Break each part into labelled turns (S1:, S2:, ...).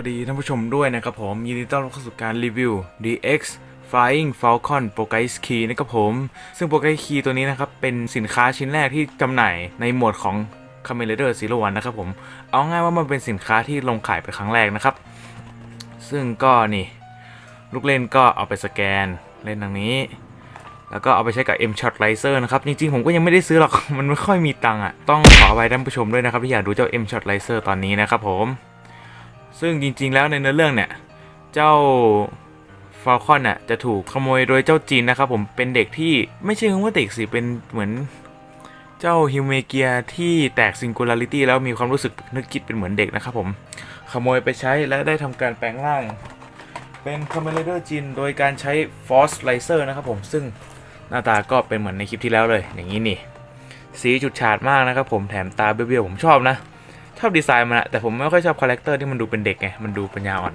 S1: วัสดีท่านผู้ชมด้วยนะครับผม ยินดีต้อนรับเข้าสู่การรีวิว DX Flying Falcon p o g a i s Key นะครับผม ซึ่ง p o g a i s Key ตัวนี้นะครับ เป็นสินค้าชิ้นแรกที่จำหน่ายในหมวดของ c a m e l a d e r Zero One นะครับผม เอาง่ายว่ามันเป็นสินค้าที่ลงขายเป็นครั้งแรกนะครับ ซึ่งก็นี่ ลูกเล่นก็เอาไปสแกนเล่นดังนี้ แล้วก็เอาไปใช้กับ M Shot Laser นะครับ จริงๆ ผมก็ยังไม่ได้ซื้อหรอก มันไม่ค่อยมีตังค์อะ ต้องขออภัยท่านผู้ชมด้วยนะครับที่อยากดูเจ้า M Shot Laser ตอนนี้นะครับผม ซึ่งจริงๆแล้วในเนื้อเรื่องเนี่ย เจ้าฟาลคอนน่ะจะถูกขโมยโดยเจ้าจีนนะครับผมเป็นเด็กที่ไม่ใช่คำว่าเด็กสิเป็นเหมือนเจ้าฮิวเมเกียที่แตกซิงคูลาริตี้แล้วมีความรู้สึกนึกคิดเป็นเหมือนเด็กนะครับผมขโมยไปใช้และได้ทำการแปลงร่าง เป็นคอมเมเดอร์จินโดยการใช้ฟอสไลเซอร์นะครับผมซึ่งหน้าตาก็เป็นเหมือนในคลิปที่แล้วเลย อย่างนี้นี่ สีจุดฉาดมากนะครับผมแถมตาเบี้ยวๆผมชอบนะ ชอบดีไซน์มันอะแต่ผมไม่ค่อยชอบคาแรคเตอร์ที่มันดูเป็นเด็กไงมันดูปัญญาอ่อน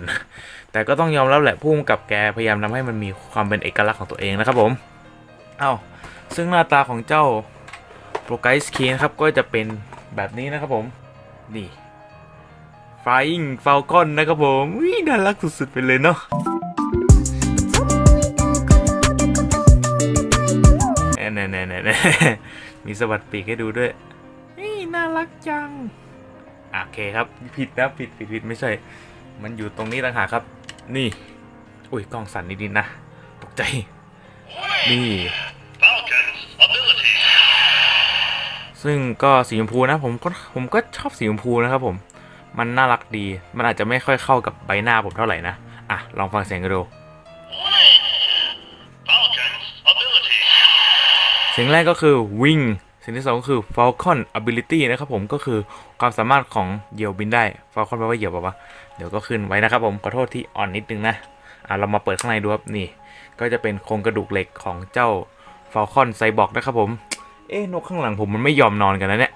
S1: แต่ก็ต้องยอมรับแหละพุ่งกับแกพยายามทำให้มันมีความเป็นเอกลักษณ์ของตัวเองนะครับผม เอาซึ่งหน้าตาของเจ้าโปรไกส์คีนะครับก็จะเป็นแบบนี้นะครับผม นี่ Flying Falcon นะครับผมวิน่ารักสุด ๆ ไปเลยเนาะแน่แน่แน่แน่มีสวัสดปีกให้ดูด้วยนี่น่ารักจัง โอเคครับ ผิดนะผิดผิดผิดไม่ใช่ มันอยู่ตรงนี้ต่างหากครับ นี่ อุ้ยกล้องสั่นนิดๆนะ ตกใจ นี่
S2: Falcon's ability.
S1: ซึ่งก็สีชมพูนะ ผมก็ผมก็ชอบสีชมพูนะครับผม มันน่ารักดี มันอาจจะไม่ค่อยเข้ากับใบหน้าผมเท่าไหร่นะ อะ ลองฟังเสียงกันดู
S2: Falcon's ability.
S1: สิ่งแรกก็คือวิ่ง สิ่งที่สองก็คือ Falcon Ability นะครับผมก็คือความสามารถของเหยี่ยวบินได้ Falcon แปลว่าเหยี่ยวปะวะเดี๋ยวก็ขึ้นไว้นะครับผมขอโทษที่อ่อนนิดนึงนะอะเรามาเปิดข้างในดูครับนี่ ก็จะเป็นโครงกระดูกเหล็กของเจ้า Falcon Cyborg นะครับผมเอ๊ะนกข้างหลังผมมันไม่ยอมนอนกันนะเนี่ย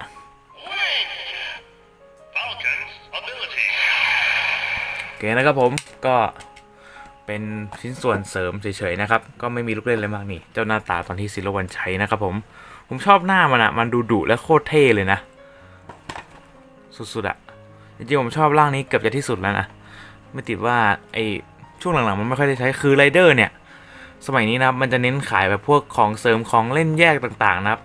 S1: โอเคนะครับผมก็เป็นชิ้นส่วนเสริมเฉยๆนะครับ ก็ไม่มีลูกเล่นอะไรมากนี่ เจ้าหน้าตาตอนที่ซิลวันใช้นะครับผม ผมชอบหน้ามันอะมันดูดุและโคตรเท่เลยนะ สุดๆอะจริงๆผมชอบร่างนี้เกือบจะที่สุดแล้วนะไม่ติดว่าไอช่วงหลังๆมันไม่ค่อยได้ใช้คือไรเดอร์เนี่ย สมัยนี้นะมันจะเน้นขายแบบพวกของเสริมของเล่นแยกต่างๆนะครับ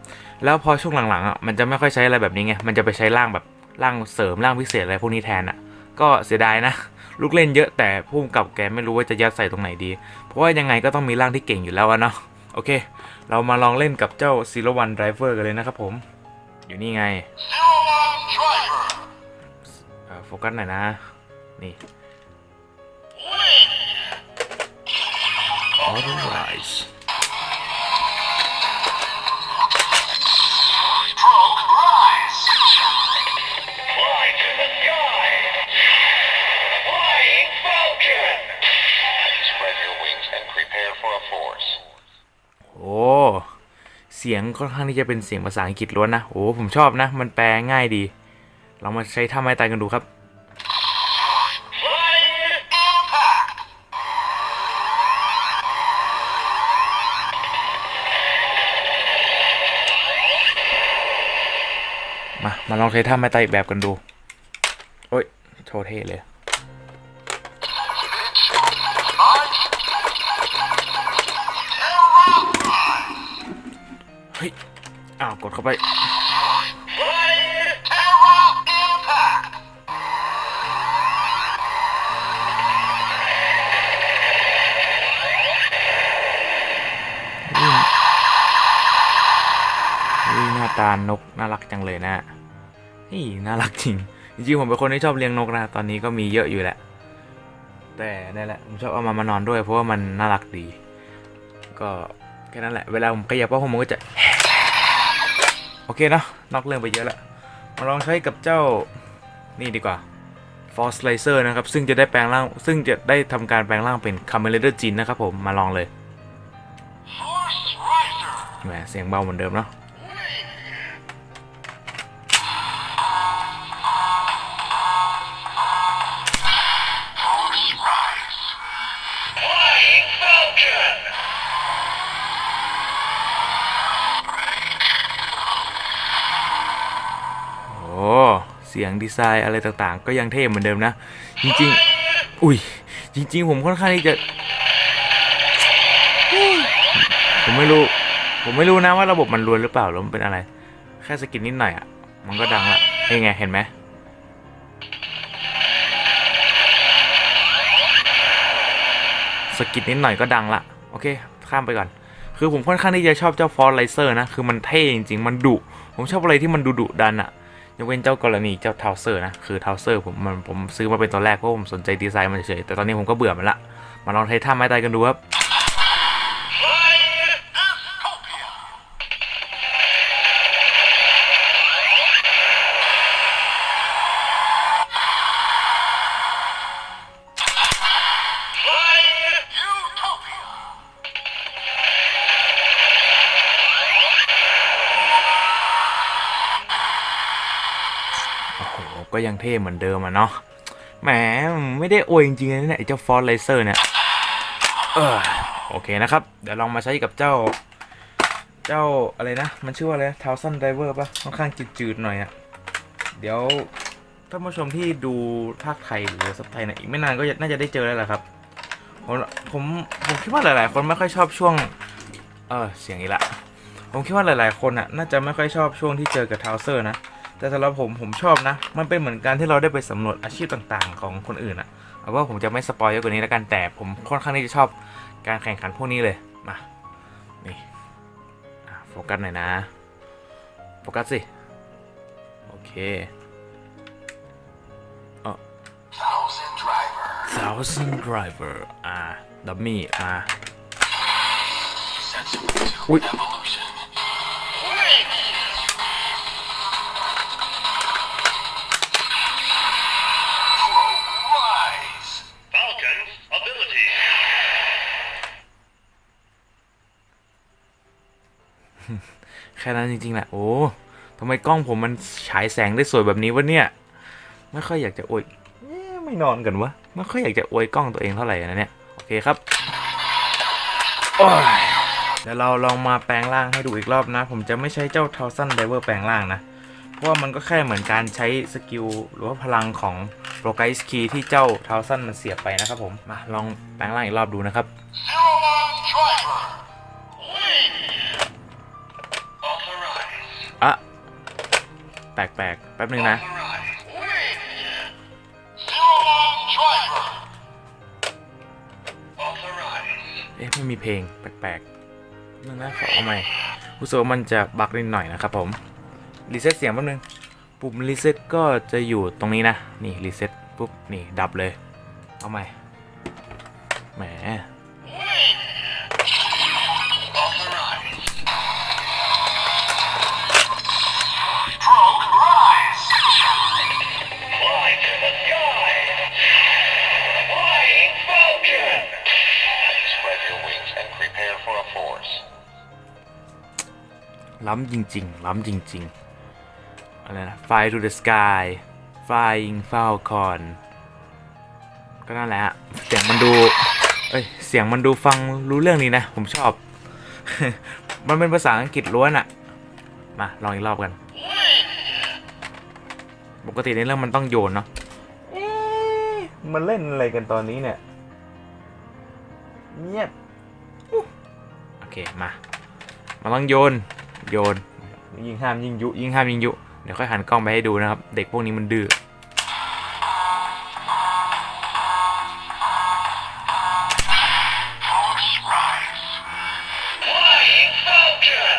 S1: แล้วพอช่วงหลังๆอะมันจะไม่ค่อยใช้อะไรแบบนี้ไงมันจะไปใช้ร่างแบบร่างเสริมร่างพิเศษอะไรพวกนี้แทนอะ ก็เสียดายนะลูกเล่นเยอะแต่พุ่มกับแกไม่รู้ว่าจะยัดใส่ตรงไหนดี เพราะว่ายังไงก็ต้องมีร่างที่เก่งอยู่แล้วเนาะโอเค เรามาลองเล่นกับเจ้า Zero One Driver กันเลยนะครับผม อยู่นี่ไงโฟกัสหน่อยนะ นี่ Authorize
S2: Stroke
S1: โอ้ เสียงค่อนข้างที่จะเป็นเสียงภาษาอังกฤษล้วนนะ โอ้ ผมชอบนะ มันแปลง่ายดี เรามาใช้ท่าไม้ตายกันดูครับมา มาลองใช้ท่าไม้ตายแบบกันดู โอ้ย โชว์เท่เลย ฮ้ย อ้าว กดเข้าไป
S2: Flying Terra Impact.
S1: วิ่หน้าตานกน่ารักจังเลยนะเฮ้ยน่ารักจริง จริงๆผมเป็นคนที่ชอบเลี้ยงนกนะ ตอนนี้ก็มีเยอะอยู่แหละ แต่นั่นแหละ ผมชอบเอามามานอนด้วยเพราะว่ามันน่ารักดี ก็แค่นั้นแหละ เวลาผมขยับผ้าห่มมันก็จะ โอเคเนอะนอกเรื่องไปเยอะแล้วมาลองใช้กับเจ้านี่ดีกว่า Force Laser นะครับ ซึ่งจะได้แปลงร่าง ซึ่งจะได้ทำการแปลงร่างเป็น c a m e l a d e r จินนะครับผม มาลองเลย
S2: Force Riser.
S1: แหมเสียงเบาเหมือนเดิมเนาะ เสียงดีไซน์อะไรต่างๆ ก็ยังเท่เหมือนเดิมนะ จริง
S2: Flying
S1: อุ้ย จริง ๆ ผมค่อนข้างที่จะ ผมไม่รู้ ผมไม่รู้นะว่าระบบมันรวนหรือเปล่าหรือมันเป็นอะไร แค่สกินนิดหน่อยอะ มันก็ดังละนี่ไง เห็นไหมสกิดนิดหน่อยก็ดังละโอเค ข้ามไปก่อน คือผมค่อนข้างที่จะชอบเจ้าฟอร์ไลเซอร์นะ คือมันเท่จริงๆ มันดุ ผมชอบอะไรที่มันดุดุๆดันอะ ยกเว้นเจ้ากรณีเจ้าทาวเซอร์นะ คือทาวเซอร์ผมมันผมซื้อมาเป็นตัวแรกเพราะผมสนใจดีไซน์มันเฉยแต่ตอนนี้ผมก็เบื่อมันละ มาลองใช้ท่าไม้ตายกันดูครับ ก็ยังเท่เหมือนเดิมอะเนาะแหมไม่ได้อวยจริงๆนะเนี่ยไอ้เจ้าฟอร์ไลเซอร์เนี่ยเออโอเคนะครับ เดี๋ยวลองมาใช้กับเจ้า เจ้าอะไรนะ มันชื่อว่าอะไรทาวซันไดเวอร์ปะค่อนข้างจืดๆหน่อยอะเดี๋ยวท่านผู้ชมที่ดูภาคไทยหรือซับไทยเนี่ยอีกไม่นานก็น่าจะได้เจอแล้วแหละครับผมผมผมคิดว่าหลาย ๆ คนไม่ค่อยชอบช่วง เออเสียงอีละ ผมคิดว่าหลาย ๆ คนอะน่าจะไม่ค่อยชอบช่วงที่เจอกับทาวเซอร์นะ แต่สำหรับผมผมชอบนะ มันเป็นเหมือนการที่เราได้ไปสำรวจอาชีพต่างๆ ของคนอื่นอะเอาว่าผมจะไม่สปอยเยอะกว่านี้แล้วกันแต่ผมค่อนข้างที่จะชอบการแข่งขันพวกนี้เลยมานี่อะโฟกัสหน่อยนะโฟกัสสิโอเค
S2: Thousand driver.
S1: thousand driver อ่าดัมมี่อ่า
S2: Sensible to
S1: แค่นั้นจริงๆแหละโอ้ทำไมกล้องผมมันฉายแสงได้สวยแบบนี้วะเนี่ย ไม่ค่อยอยากจะอวยไม่นอนกันวะไม่ค่อยอยากจะอวยกล้องตัวเองเท่าไหร่นะเนี่ยโอเคครับเดี๋ยวเราลองมาแปลงร่างให้ดูอีกรอบนะ ผมจะไม่ใช้เจ้าทาวซันไดเวอร์แปลงร่างนะ เพราะว่ามันก็แค่เหมือนการใช้สกิลหรือว่าพลังของโปรไกส์คีที่เจ้าทาวซันมันเสียบไปนะครับผม มาลองแปลงร่างอีกรอบดูนะครับ แปลกๆแป๊บนึงนะ เอ๊ะไม่มีเพลงแปลกๆนึงนะขอเอาใหม่รู้สึกว่ามันจะบักนิดหน่อยนะครับผมรีเซ็ตเสียงแป๊บนึงปุ่มรีเซ็ตก็จะอยู่ตรงนี้นะ นี่รีเซ็ตปุ๊บนี่ดับเลย เอาใหม่แหม ล้ำจริง ๆ ล้ำจริง ๆ อะไรนะ Fly to the sky Flying Falcon ก็นั่นแหละฮะ เสียงมันดู เอ้ย เสียงมันดูฟังรู้เรื่องนี้นะ ผมชอบ มันเป็นภาษาอังกฤษล้วนอะมา ลองอีกรอบกัน ปกติในเรื่องมันต้องโยนเนาะเอ๊ะมันเล่นอะไรกันตอนนี้เนี่ย เงียบอุ๊ยโอเค มามันต้องโยน โยน ยิงห้ามยิงยุ ยิงห้ามยิงยุ เดี๋ยวค่อยหันกล้องไปให้ดูนะครับ เด็กพวกนี้มันดื้อ
S2: Force rise. Flying falcon.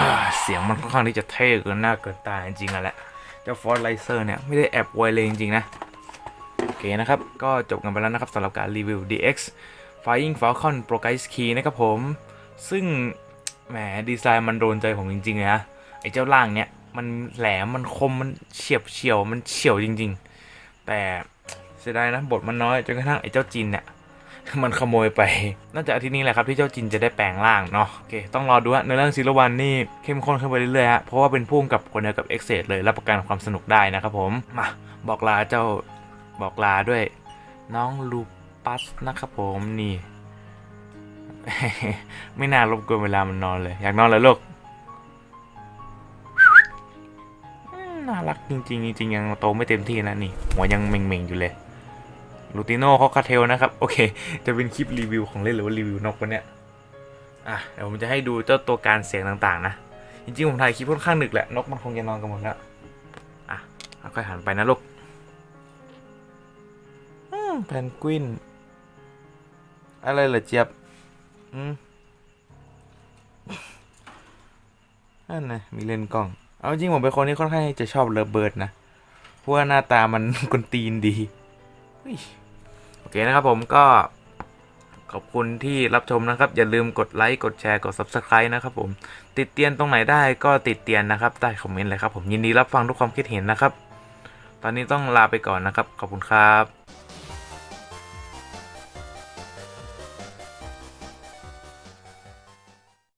S1: อ่าเสียงมันค่อนข้างที่จะเท่เกินหน้าเกินตาจริงๆอะแหละ เจ้าฟอร์ไลเซอร์เนี่ย ไม่ได้แอบไวยเลยจริง ๆ นะ โอเคนะครับ ก็จบกันไปแล้วนะครับสำหรับการรีวิว DX Flying Falcon Pro Guide Key นะครับผม ซึ่งแหมดีไซน์มันโดนใจผมจริงๆเลยนะไอ้เจ้าล่างเนี่ยมันแหลมมันคมมันเฉียบเฉียวมันเฉียวจริง ๆ แต่เสียดายนะบทมันน้อยจนกระทั่งไอ้เจ้าจินเนี่ย มันขโมยไป น่าจะอาทิตย์นี้แหละครับที่เจ้าจินจะได้แปลงร่างเนาะโอเคต้องรอดูฮะในเรื่องซีรวันนี่เข้มข้นขึ้นไปเรื่อยๆฮะเพราะว่าเป็นพุ่มกับคนเดียวกับเอ็กเซดเลยรับประกันความสนุกได้นะครับผมมาบอกลาเจ้าบอกลาด้วย น้องลูปัสนะครับผมนี่ ไม่น่ารบกวนเวลามันนอนเลย อยากนอนแล้วลูกน่ารักจริงๆจริงๆยังโตไม่เต็มที่นะนี่หัวยังเม่งๆอยู่เลย ลูติโน่เขาคาเทลนะครับ โอเค จะเป็นคลิปรีวิวของเล่นหรือว่ารีวิวนกวันเนี้ยอะเดี๋ยวผมจะให้ดูเจ้าตัวการเสียงต่างๆ นะ จริงๆ ผมถ่ายคลิปค่อนข้างดึกแหละ นกมันคงจะนอนกันหมดแล้ว อะค่อยหันไปนะลูกอืมแพนกวิน อะไรเหรอเจี๊ยบ อืมนั่นนะมีเลนกล้อง เอาจริงผมเป็นคนที่ค่อนข้างจะชอบเลิฟเบิร์ดนะ เพราะว่าหน้าตามันกวนตีนดี โอเคนะครับผมก็ขอบคุณที่รับชมนะครับ อย่าลืมกดไลค์ กดแชร์ กด Subscribe นะครับผม ติดเตียนตรงไหนได้ก็ติดเตียนนะครับ ใต้คอมเมนต์เลยครับผมยินดีรับฟังทุกความคิดเห็นนะครับ ตอนนี้ต้องลาไปก่อนนะครับ ขอบคุณครับ